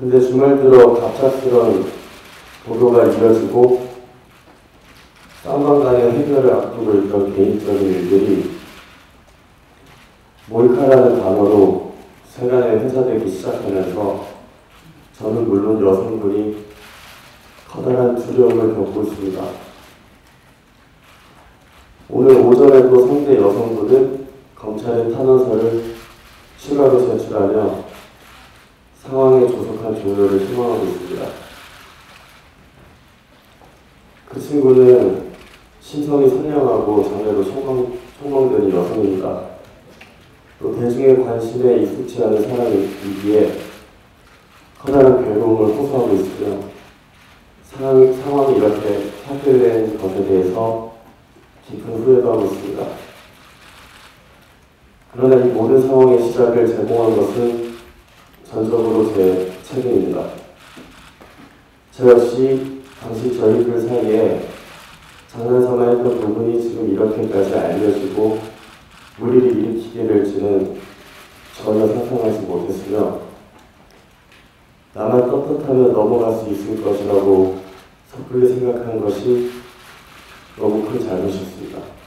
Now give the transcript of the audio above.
근데 주말 들어 갑작스런 보도가 이어지고 쌍방 간의 해결을 앞두고 있던 개인적인 일들이 몰카라는 단어로 세간에 회자되기 시작하면서 저는 물론 여성분이 커다란 두려움을 겪고 있습니다. 오늘 오전에도 상대 여성분은 검찰의 탄원서를 추가로 제출하며 상황에 조속한 종료를 희망하고 있습니다. 그 친구는 신성이 선량하고 장애로 총망, 총망되는 여성입니다. 또 대중의 관심에 익숙치 않은 사람이기에 커다란 괴로움을 호소하고 있으며 상황, 상황이 이렇게 파괴된 것에 대해서 깊은 후회도 하고 있습니다. 그러나 이 모든 상황의 시작을 제공한 것은 전적으로 제 책임입니다. 저 역시 당시 저희들 사이에 장난삼아 했던 부분이 지금 이렇게까지 알려지고 무리를 일으키게 될지는 전혀 상상하지 못했으며 나만 떳떳하면 넘어갈 수 있을 것이라고 섣불리 생각한 것이 너무 큰 잘못이었습니다.